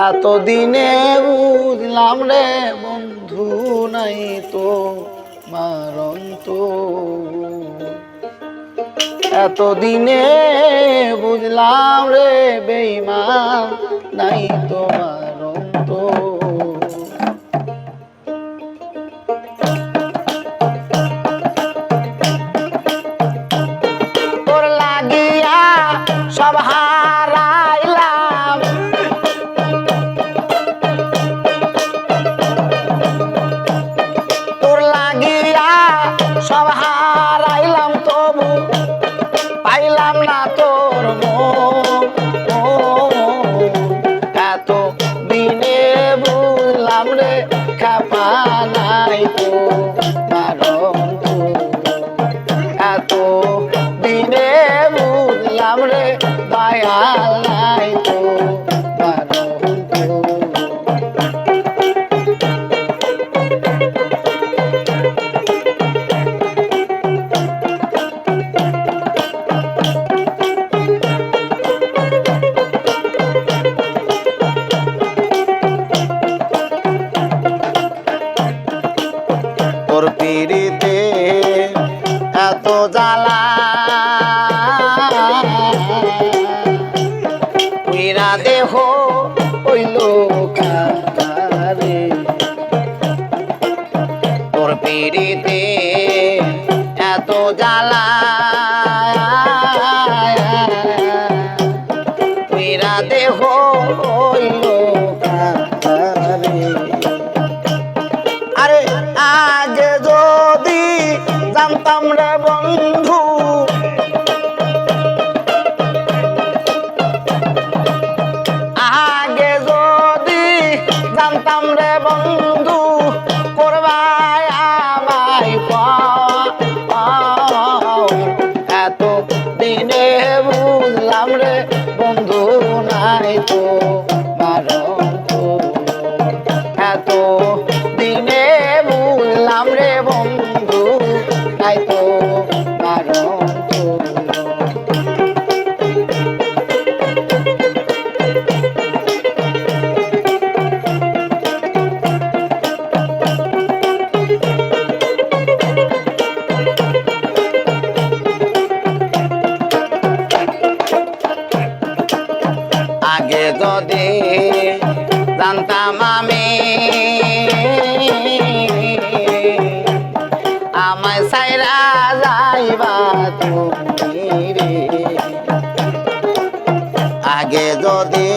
এতদিনে বুঝলাম রে বন্ধু নাই তো মারন্ত এতদিনে বুঝলাম রে বেইমান নাই তো। বুঝলাম রে দয়াল নাই তো তোর পিড়িতে এত জ্বালা জ্বালা পুইরা দেহ আরে আগে যদি জানতাম রে বন্ধু জানতাম আমি আমায় সাইরা যাইবা তুমি রে। আগে যদি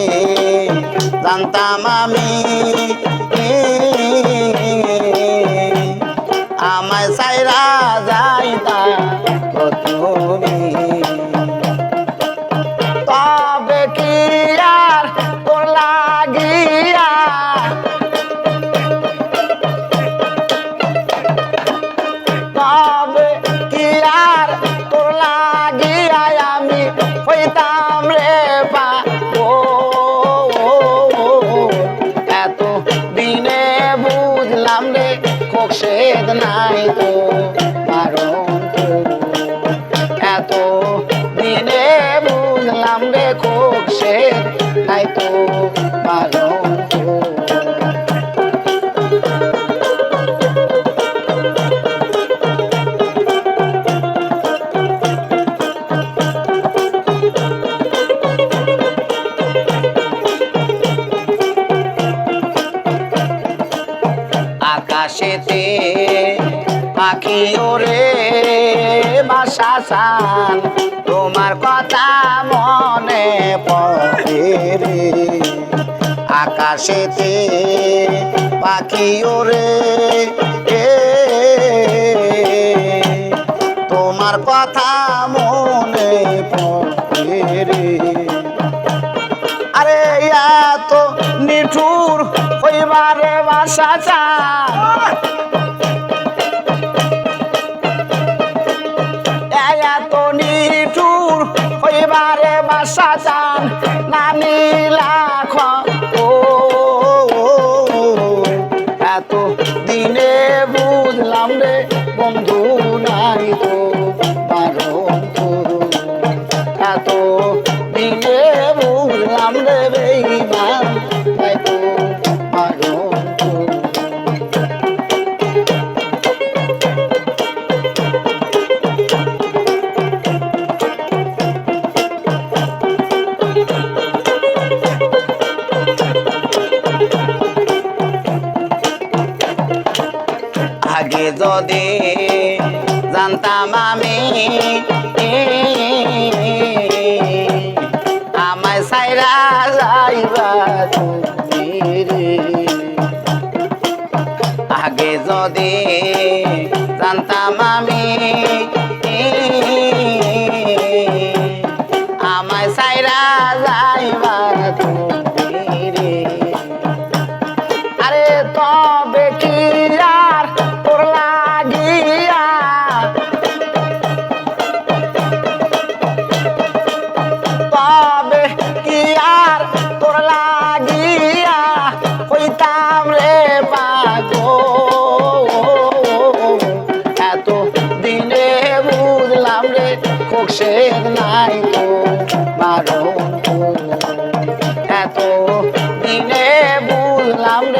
জানতাম আমি আমায় সাইরা যাইতা তো কোকশেদ নাই তো মারণ তো এত দিনে বুঝলাম রে খুব সে, তাই তো তো। আকাশেতে পাখি ওরে বাসা তোমার কথা মনে পড়ে রে। আকাশেতে পাখি ওরে তোমার কথা মনে পড়ে রে। আরে এত নিঠুর হইবারে বাসা চা এত নিঠুর হইবারে বাসা চান নানি লাখ যদি জানতাম আমি আমায় সাইরা যাইবা আগে যদি জানতাম আমি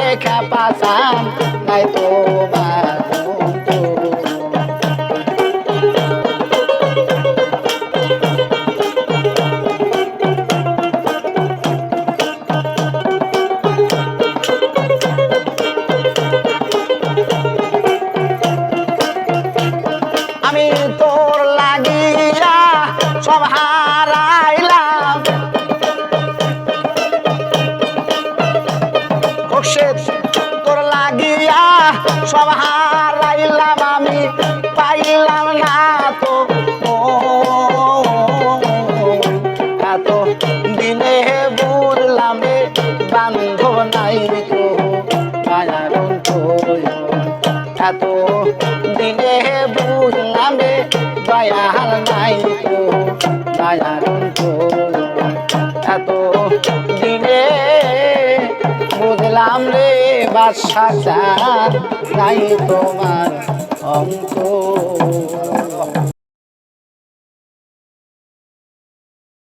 লেখা পাশান নাই তোমার দয়াল নাই তো দয়াল তো এত দিনে বুঝলাম রে বাসা চাই তোমার অঙ্ক